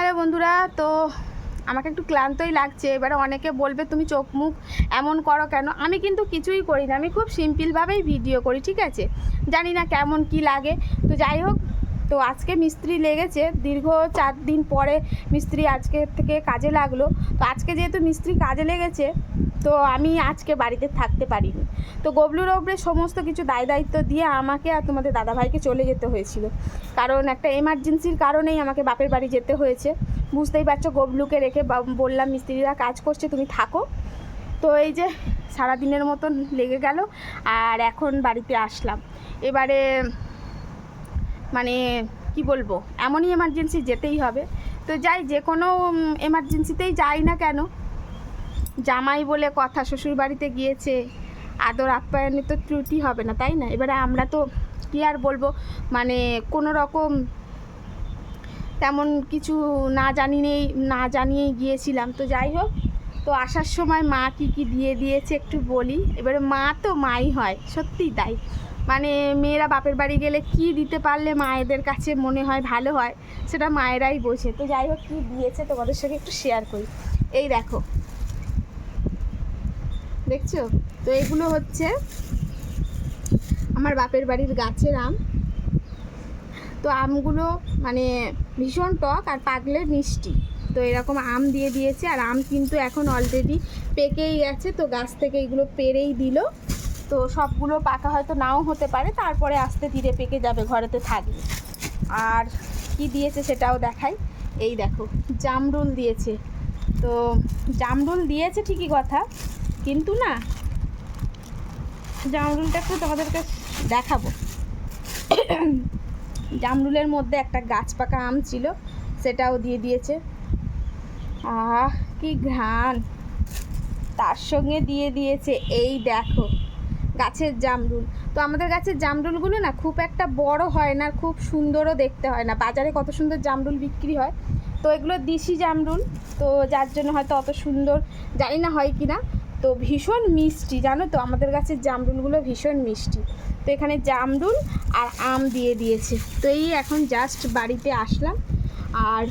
Hello বন্ধুরা, তো আমাকে একটু ক্লান্তই লাগছে। এবারে অনেকে বলবে, তুমি চোখ মুখ এমন করো কেন? আমি কিন্তু কিছুই করি না আমি খুব সিম্পলভাবেই ভিডিও করি, ঠিক আছে? জানি না কেমন কি লাগে। তো যাই হোক, তো আজকে মিস্ত্রি লেগেছে। দীর্ঘ চার দিন পরে মিস্ত্রি আজকে থেকে কাজে লাগল। তো আজকে যেহেতু মিস্ত্রি কাজে লেগেছে তো আমি আজকে বাড়িতে থাকতে পারিনি। তো গবলুর ওপরে সমস্ত কিছু দায় দায়িত্ব দিয়ে আমাকে আর তোমাদের দাদাভাইকে চলে যেতে হয়েছিল। কারণ একটা এমার্জেন্সির কারণেই আমাকে বাপের বাড়ি যেতে হয়েছে। বুঝতেই পারছ গবলুকে রেখে বললাম, মিস্ত্রিরা কাজ করছে, তুমি থাকো। তো এই যে সারাদিনের মতন লেগে গেল আর এখন বাড়িতে আসলাম। এবারে মানে কি বলব, এমনই এমার্জেন্সি যেতেই হবে। তো যাই, যে কোনো এমার্জেন্সিতেই যাই না কেন জামাই বলে কথা শ্বশুর বাড়িতে গিয়েছে, আদর আপ্যায়নে তো ত্রুটি হবে না, তাই না? এবারে আমরা তো কী আর বলব? মানে কোনো রকম তেমন কিছু না জানিয়েই না জানিয়েই গিয়েছিলাম। তো যাই হোক, তো আসার সময় মা কি কি দিয়ে দিয়েছে একটু বলি। এবারে মা তো মাই হয়, সত্যিই তাই। মানে মেয়েরা বাপের বাড়ি গেলে কি দিতে পারলে মায়েদের কাছে মনে হয় ভালো হয়, সেটা মায়েরাই বোঝে। তো যাই হোক, কী দিয়েছে তোমাদের সঙ্গে একটু শেয়ার করি। এই দেখো দেখছ? তো এগুলো হচ্ছে আমার বাপের বাড়ির গাছের আম। তো আমগুলো মানে ভীষণ টক আর পাকলে মিষ্টি। তো এরকম আম দিয়ে দিয়েছে আর আম কিন্তু এখন অলরেডি পেকেই গেছে, তো গাছ থেকে এগুলো পেরেই দিল। তো সবগুলো পাকা হয়তো নাও হতে পারে, তারপরে আস্তে ধীরে পেকে যাবে, ঘরেতে থাকবে। আর কি দিয়েছে সেটাও দেখাই। এই দেখো, জামরুল দিয়েছে। তো জামরুল দিয়েছে ঠিকই কথা কিন্তু না, জামরুলটা একটু তোমাদেরকে দেখাবো। জামরুলের মধ্যে একটা গাছ পাকা আম ছিল, সেটাও দিয়ে দিয়েছে। আহ, কি ঘ্রাণ! তার সঙ্গে দিয়ে দিয়েছে, এই দেখো, গাছের জামরুল। তো আমাদের গাছের জামরুলগুলো না খুব একটা বড় হয় না, খুব সুন্দরও দেখতে হয় না। বাজারে কত সুন্দর জামরুল বিক্রি হয়। তো এগুলো দিশি জামরুল, তো যার জন্য হয়তো অত সুন্দর, জানি না হয় কি না তো ভীষণ মিষ্টি, জানো তো? আমাদের গাছের জামরুলগুলো ভীষণ মিষ্টি। তো এখানে জামরুল আর আম দিয়ে দিয়েছে। তো এই এখন জাস্ট বাড়িতে আসলাম। আর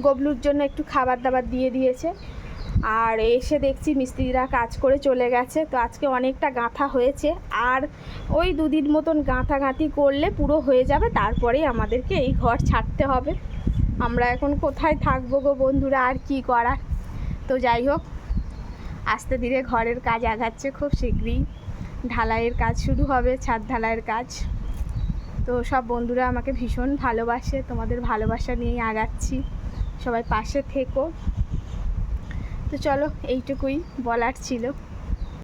গবলুর জন্য একটু খাবার দাবার দিয়ে দিয়েছে। আর এসে দেখছি মিস্ত্রিরা কাজ করে চলে গেছে। তো আজকে অনেকটা গাঁথা হয়েছে। আর ওই দুদিন মতন গাঁথাগাঁথি করলে পুরো হয়ে যাবে। তারপরেই আমাদেরকে এই ঘর ছাড়তে হবে। আমরা এখন কোথায় থাকব গো বন্ধুরা? আর কি করার? তো যাই হোক আস্তে ধীরে ঘরের কাজ আগাচ্ছে খুব শীঘ্রই। ঢালাইয়ের কাজ শুরু হবে, ছাদ ঢালাইয়ের কাজ। তো সব বন্ধুরা আমাকে ভীষণ ভালোবাসে, তোমাদের ভালোবাসা নিয়ে আগাচ্ছি। সবাই পাশে থেকো। তো চলো, এইটুকুই বলার ছিল।